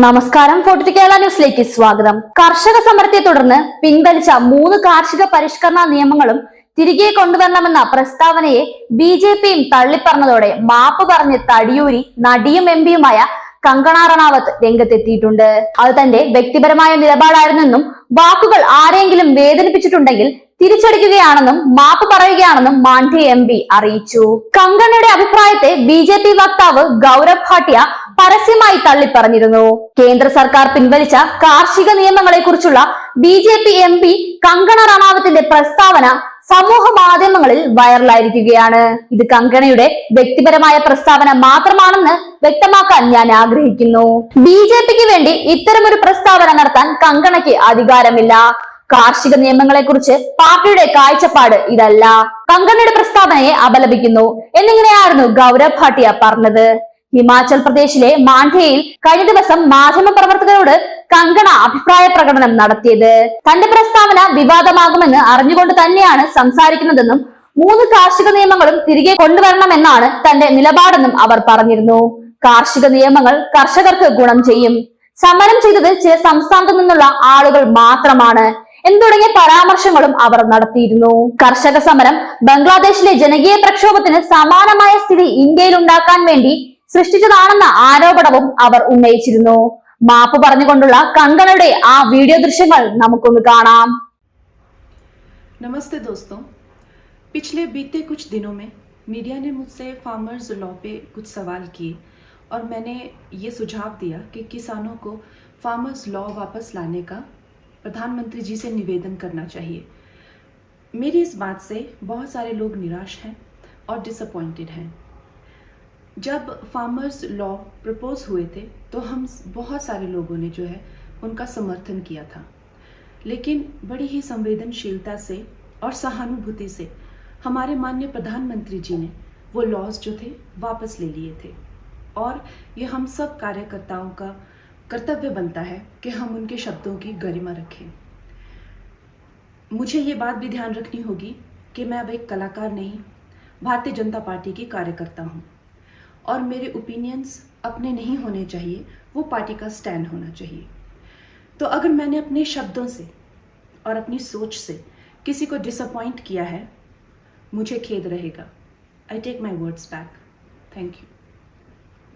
നമസ്കാരം ഫോർട്ടി കേരള ന്യൂസിലേക്ക് സ്വാഗതം. കർഷക സമരത്തെ തുടർന്ന് പിൻവലിച്ച മൂന്ന് കാർഷിക പരിഷ്കരണ നിയമങ്ങളും തിരികെ കൊണ്ടുവരണമെന്ന പ്രസ്താവനയെ ബി ജെ പിയും തള്ളിപ്പറഞ്ഞതോടെ മാപ്പ് പറഞ്ഞ് തടിയൂരി നടിയും എം പിയുമായ കങ്കണ റണാവത്ത് രംഗത്തെത്തിയിട്ടുണ്ട്. അത് തന്റെ വ്യക്തിപരമായ നിലപാടായിരുന്നെന്നും വാക്കുകൾ ആരെങ്കിലും വേദനിപ്പിച്ചിട്ടുണ്ടെങ്കിൽ തിരിച്ചടിക്കുകയാണെന്നും മാപ്പ് പറയുകയാണെന്നും മാണ്ഡ്യ എം പി അറിയിച്ചു. കങ്കണയുടെ അഭിപ്രായത്തെ ബി ജെ പി വക്താവ് ഗൗരവ് ഭാട്ടിയ പരസ്യമായി തള്ളിപ്പറഞ്ഞിരുന്നു. കേന്ദ്ര സർക്കാർ പിൻവലിച്ച കാർഷിക നിയമങ്ങളെ കുറിച്ചുള്ള B J P M P Kangana റണാവത്തിന്റെ പ്രസ്താവന സമൂഹ മാധ്യമങ്ങളിൽ വൈറലായിരിക്കുകയാണ്. ഇത് കങ്കണയുടെ വ്യക്തിപരമായ പ്രസ്താവന മാത്രമാണെന്ന് വ്യക്തമാക്കാൻ ഞാൻ ആഗ്രഹിക്കുന്നു. ബി ജെ പിക്ക് വേണ്ടി ഇത്തരമൊരു പ്രസ്താവന നടത്താൻ കങ്കണയ്ക്ക് അധികാരമില്ല. കാർഷിക നിയമങ്ങളെ കുറിച്ച് പാർട്ടിയുടെ കാഴ്ചപ്പാട് ഇതല്ല. കങ്കണയുടെ പ്രസ്താവനയെ അപലപിക്കുന്നു. എന്നിങ്ങനെയായിരുന്നു ഗൗരവ് ഭാട്ടിയ പറഞ്ഞത്. ഹിമാചൽ പ്രദേശിലെ മാണ്ഡ്യയിൽ കഴിഞ്ഞ ദിവസം മാധ്യമ പ്രവർത്തകരോട് കങ്കണ അഭിപ്രായ പ്രകടനം നടത്തിയത്. തന്റെ പ്രസ്താവന വിവാദമാകുമെന്ന് അറിഞ്ഞുകൊണ്ട് തന്നെയാണ് സംസാരിക്കുന്നതെന്നും മൂന്ന് കാർഷിക നിയമങ്ങളും തിരികെ കൊണ്ടുവരണമെന്നാണ് തന്റെ നിലപാടെന്നും അവർ പറഞ്ഞിരുന്നു. കാർഷിക നിയമങ്ങൾ കർഷകർക്ക് ഗുണം ചെയ്യും. സമരം ചെയ്തത് ചില സംസ്ഥാനത്തു നിന്നുള്ള ആളുകൾ മാത്രമാണ്. തുടങ്ങിയ പരാമർശങ്ങളും അവർ നടത്തിയിരുന്നു. കർഷക സമരം ബംഗ്ലാദേശിലെ ജനകീയ പ്രക്ഷോഭത്തിന് സമാനമായ സ്ഥിതി ഇന്ത്യയിൽ ഉണ്ടാക്കാൻ വേണ്ടി സൃഷ്ടിച്ചതാണെന്ന ആരോപണവും അവർ ഉന്നയിച്ചിരുന്നു മാപ്പ് പറഞ്ഞുകൊണ്ടുള്ള കങ്കണയുടെ ആ വീഡിയോ ദൃശ്യങ്ങൾ നമുക്കൊന്ന് കാണാം नमस्ते दोस्तों पिछले बीते कुछ दिनों में मीडिया ने मुझसे फार्मर्स लॉ पे कुछ सवाल किए और मैंने ये सुझाव दिया कि किसानों को फार्मर्स लॉ वापस लाने का प्रधानमंत्री जी से निवेदन करना चाहिए मेरी इस बात से बहुत सारे लोग निराश हैं और डिसअपॉइंटेड हैं जब फार्मर्स लॉ प्रपोज हुए थे तो हम बहुत सारे लोगों ने जो है, उनका समर्थन किया था। लेकिन बड़ी ही संवेदनशीलता से और सहानुभूति से हमारे माननीय प्रधानमंत्री जी ने वो लॉज जो थे, वापस ले लिए थे। और ये हम सब कार्यकर्ताओं का कर्तव्य बनता है कि हम उनके शब्दों की गरिमा रखें। मुझे ये बात भी ध्यान रखनी होगी कि मैं अब एक कलाकार नहीं, भारतीय जनता पार्टी की कार्यकर्ता हूँ। और मेरे ओपिनियंस अपने नहीं होने चाहिए, वो पार्टी का स्टैंड होना चाहिए। तो अगर मैंने अपने शब्दों से और अपनी सोच से किसी को डिसअपॉइंट किया है, मुझे खेद रहेगा। I take my words back thank you